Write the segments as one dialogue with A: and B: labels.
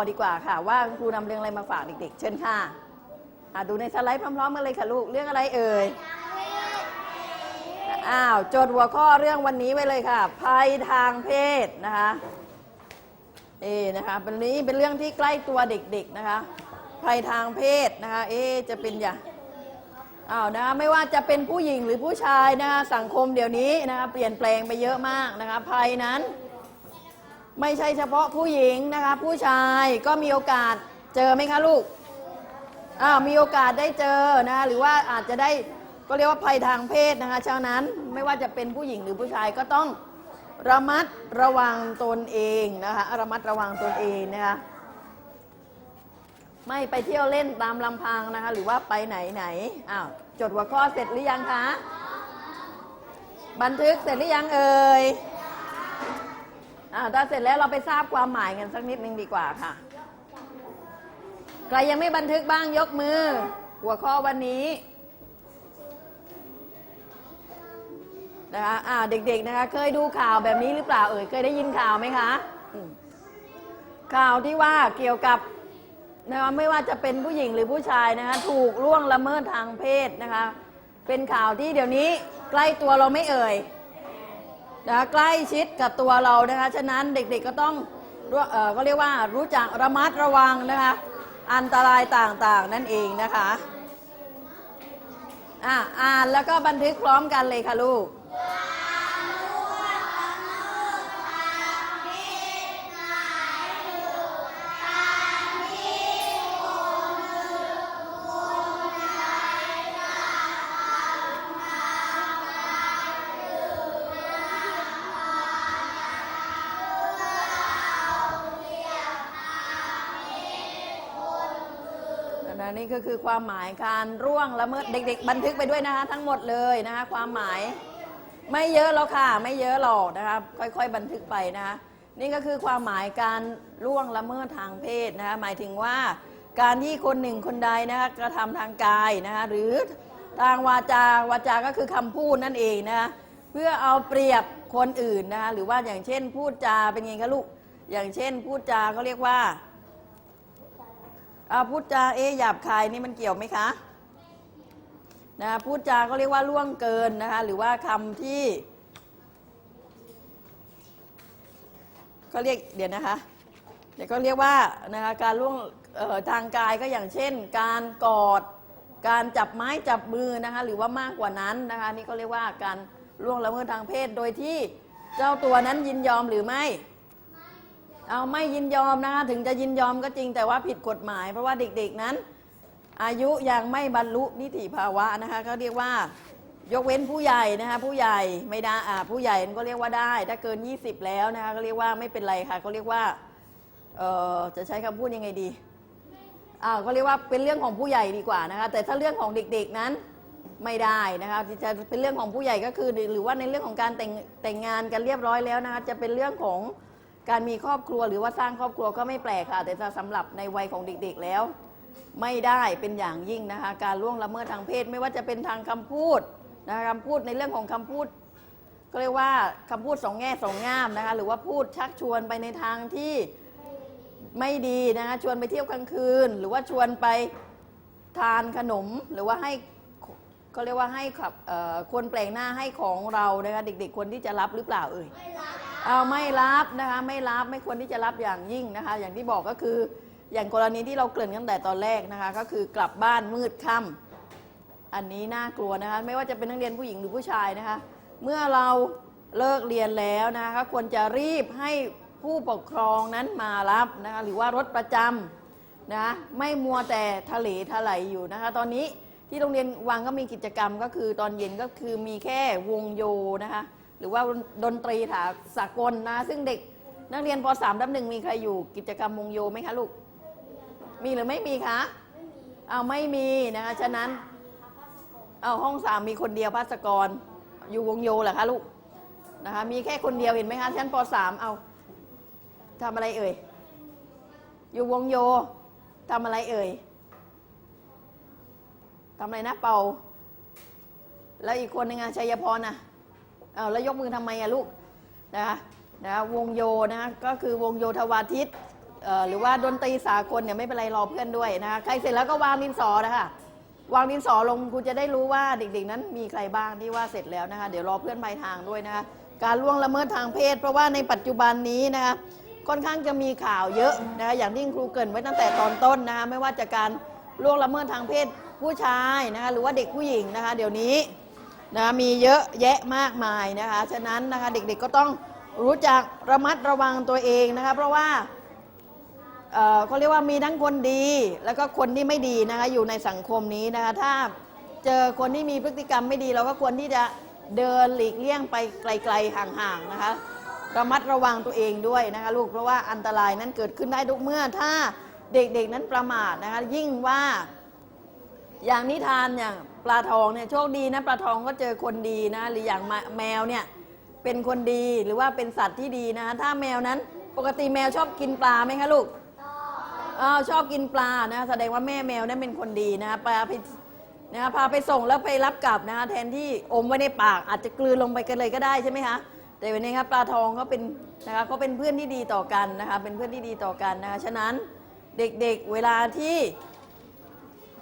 A: อดีกว่าค่ะ ว่าครูนำเรื่องอะไรมาฝากเด็ก ๆ เชิญค่ะอะดูในสไลด์พร้อมๆกันเลยค่ะลูกเรื่องอะไรเอ่ยอ้าวจดหัวข้อเรื่องวันนี้ไว้เลยค่ะ ภัยทางเพศนะคะเอ๊นะคะเป็นนี้เป็นเรื่องที่ใกล้ตัวเด็ก ๆนะคะ ภัยทางเพศนะคะเอ๊จะเป็นอย่างอ้าวนะคะไม่ว่าจะเป็นผู้หญิงหรือผู้ชายนะคะสังคมเดี๋ยวนี้นะคะเปลี่ยนแปลงไปเยอะมากนะคะภัยนั้น ไม่ใช่เฉพาะผู้หญิงนะคะ ผู้ชายก็มีโอกาสเจอไหมคะลูกอ้าวมีโอกาสได้เจอนะคะหรือว่าอาจจะได้ก็เรียกว่าภัยทางเพศนะคะฉะนั้นไม่ว่าจะเป็นผู้หญิงหรือผู้ชายก็ต้องระมัดระวังตนเองนะคะระมัดระวังตนเองนะคะไม่ไปเที่ยวเล่นตามลำพังนะคะ หรือว่าไปไหนไหนอ้าวจดหัวข้อเสร็จหรือยังคะ บันทึกเสร็จหรือยังเอ่ย อ่าถ้าเสร็จแล้วเราไปทราบความหมายกันสักนิดนึงดีกว่าค่ะ ใครยังไม่บันทึกบ้างยกมือ หัวข้อวันนี้นะคะอ่าเด็กๆนะคะเคยดูข่าวแบบนี้หรือเปล่าเอ่ยเคยได้ยินข่าวไหมคะข่าวที่ว่าเกี่ยวกับนะคะไม่ว่าจะเป็นผู้หญิงหรือผู้ชายนะคะถูกล่วงละเมิดทางเพศนะคะ เป็นข่าวที่เดี๋ยวนี้ใกล้ตัวเราไม่เอ่ย นะใกล้ชิดกับตัวเรานะคะ ฉะนั้นเด็กๆก็ต้องเอ่อก็เรียกว่ารู้จักระมัดระวังนะคะ อันตรายต่างๆนั่นเองนะคะอะอ่านแล้วก็บันทึกพร้อมกันเลยค่ะลูก นนี่ก็คือความหมายการร่วงละเมิดเด็ก ๆ บันทึกไปด้วยนะคะทั้งหมดเลยนะคะความหมายไม่เยอะแล้วค่ะ ไม่เยอะหรอกนะคะค่อยๆ บันทึกไปนะคะนี่ก็คือความหมายการร่วงละเมิดทางเพศนะคะหมายถึงว่าการที่คนหนึ่งคนใดนะคะกระทำทางกายนะคะหรือทางวาจาวาจาก็คือคำพูดนั่นเองนะคะเพื่อเอาเปรียบคนอื่นนะคะหรือว่าอย่างเช่นพูดจาเป็นไงคะลูกอย่างเช่นพูดจาเขาเรียกว่า อาพูดจาเอะหยาบคายนี่มันเกี่ยวไหมคะนะพูดจาก็เรียกว่าล่วงเกินนะคะหรือว่าคำที่เขาเรียกเดี๋ยวนะคะเดี๋ยวก็เรียกว่านะคะการล่วงทางกายก็อย่างเช่น การกอดการจับไม้จับมือนะคะหรือว่ามากกว่านั้นนะคะนี่ก็เรียกว่าการล่วงละเมิดทางเพศโดยที่เจ้าตัวนั้นยินยอมหรือไม่ เอาไม่ยินยอมนะคะถึงจะยินยอมก็จริงแต่ว่าผิดกฎหมาย เพราะว่าเด็กๆนั้น อายุยังไม่บรรลุนิติภาวะนะคะเขาเรียกว่ายกเว้นผู้ใหญ่นะคะผู้ใหญ่ไม่ได้อ่าผู้ใหญ่ก็เรียกว่าได้ ถ้าเกิน 20 แล้วนะคะก็เรียกว่าไม่เป็นไรค่ะเขาเรียกว่าเออจะใช้คำพูดยังไงดีอ่าก็เรียกว่าเป็นเรื่องของผู้ใหญ่ดีกว่านะคะแต่ถ้าเรื่องของเด็กๆนั้นไม่ได้นะคะจะเป็นเรื่องของผู้ใหญ่ก็คือ หรือว่าในเรื่องของการแต่งแต่งงานกันเรียบร้อยแล้วนะคะจะเป็นเรื่องของ การมีครอบครัวหรือว่าสร้างครอบครัวก็ไม่แปลกค่ะ แต่ถ้าสำหรับในวัยของเด็กๆแล้ว ไม่ได้เป็นอย่างยิ่งนะคะ การล่วงละเมิดทางเพศไม่ว่าจะเป็นทางคำพูดนะคะคำพูดในเรื่องของคำพูด ก็เรียกว่าคำพูดสองแง่สองงามนะคะ หรือว่าพูดชักชวนไปในทางที่ไม่ดีนะคะชวนไปเที่ยวกลางคืน หรือว่าชวนไปทานขนมหรือว่าให้เขาเรียกว่าให้ขับเอ่อคนแปลงหน้าให้ของเรานะคะเด็ก ๆควรที่จะรับหรือเปล่าเอ่ย เอาไม่รับนะคะไม่รับไม่ควรที่จะรับอย่างยิ่งนะคะ อย่างที่บอกก็คืออย่างกรณีที่เราเกริ่นกันแต่ตอนแรกนะคะ ก็คือกลับบ้านมืดค่ำอันนี้น่ากลัวนะคะ ไม่ว่าจะเป็นนักเรียนผู้หญิงหรือผู้ชายนะคะ เมื่อเราเลิกเรียนแล้วนะคะควรจะรีบให้ผู้ปกครองนั้นมารับนะคะหรือว่ารถประจำนะไม่มัวแต่ทะเลทลายอยู่นะคะ ตอนนี้ที่โรงเรียนวังก็มีกิจกรรมก็คือตอนเย็นก็คือมีแค่วงโยนะคะ หรือว่าดนตรีถาสากลนะ ซึ่งเด็กนักเรียนป .3 ดับหนึ่งมีใครอยู่กิจกรรมวงโยไหมคะลูก มีหรือไม่มีคะเอาไม่มีนะคะฉะนั้นเอาห้องสามมีคนเดียวพัสกร อยู่วงโยเหรอคะลูกนะคะมีแค่คนเดียวเห็นไหมคะชั้นป .3 เอาทำอะไรเอ่ย อยู่วงโยทำอะไรเอ่ยทำอะไรนะเป่า แล้วอีกคนหนึ่งอะชัยพรน่ะ เอาแล้วยกมือทำไมอะลูกนะคะนะวงโยนะก็คือวงโยธวาทิตหรือว่าดนตรีสากลเนี่ยไม่เป็นไรรอเพื่อนด้วยนะคะใครเสร็จแล้วก็วางดินสอนะคะวางดินสอลงครูจะได้รู้ว่าเด็กๆนั้นมีใครบ้างที่ว่าเสร็จแล้วนะคะ เดี๋ยวรอเพื่อนปลายทางด้วยนะคะการล่วงละเมิดทางเพศ เพราะว่าในปัจจุบันนี้นะคะค่อนข้างจะมีข่าวเยอะนะคะอย่างที่ครูเกรินไว้ตั้งแต่ตอนต้นนะคะไม่ว่าจะการล่วงละเมิดทางเพศผู้ชายนะคะหรือว่าเด็กผู้หญิงนะคะ เดี๋ยวนี้ นะมีเยอะแยะมากมายนะคะ ฉะนั้นนะคะเด็กๆก็ต้องรู้จักระมัดระวังตัวเองนะคะ เพราะว่าเอ่อเขาเรียกว่ามีทั้งคนดีแล้วก็คนที่ไม่ดีนะคะอยู่ในสังคมนี้นะคะถ้าเจอคนที่มีพฤติกรรมไม่ดี เราก็ควรที่จะเดินหลีกเลี่ยงไปไกลๆห่างๆนะคะ ระมัดระวังตัวเองด้วยนะคะลูกเพราะว่าอันตรายนั้นเกิดขึ้นได้ทุกเมื่อถ้าเด็กๆนั้นประมาทนะคะยิ่งว่า อย่างนิทานอย่างปลาทองเนี่ยโชคดีนะปลาทองก็เจอคนดีนะ หรืออย่างแมแมวเนี่ยเป็นคนดีหรือว่าเป็นสัตว์ที่ดีนะคะถ้าแมวนั้นปกติแมวชอบกินปลาไหมคะลูกอ้าวชอบกินปลานะ แสดงว่าแม่แมวนั้นเป็นคนดีนะคะปลาไปนะคะพาไปส่งแล้วไปรับกลับนะคะแทนที่อมไว้ในปากอาจจะกลืนลงไปกันเลยก็ได้ใช่ไหมคะแต่วันนี้ครับปลาทองเขาเป็นนะคะเขาเป็นเพื่อนที่ดีต่อกันนะคะเป็นเพื่อนที่ดีต่อกันนะคะฉะนั้นเด็กๆเวลาที่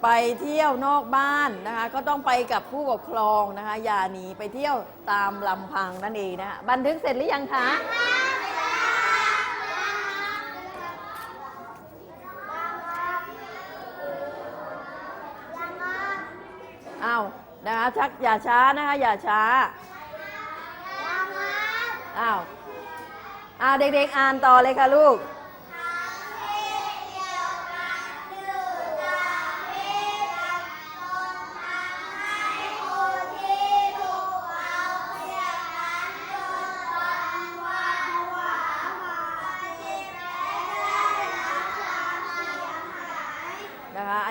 A: ไปเที่ยวนอกบ้านนะคะ ก็ต้องไปกับผู้ปกครองนะคะ อย่าหนีไปเที่ยวตามลำพังนั่นเองนะคะบันทึกเสร็จหรือยังคะอ้าวนะคะชักอย่าช้านะคะ อย่าช้าอ้าวอ่าเด็กๆอ่านต่อเลยค่ะลูก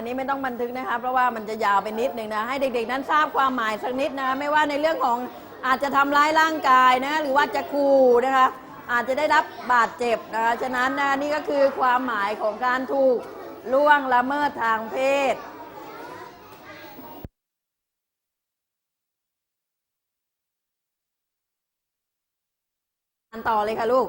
A: นี้ไม่ต้องบันทึกนะคะ เพราะว่ามันจะยาวไปนิดหนึ่งนะให้เด็กๆ นั้นทราบความหมายสักนิดนะไม่ว่าในเรื่องของอาจจะทำร้ายร่างกายนะหรือว่าจะขู่นะคะอาจจะได้รับบาดเจ็บนะคะฉะนั้นนะนี่ก็คือความหมายของการถูกล่วงละเมิดทางเพศต่อเลยค่ะลูก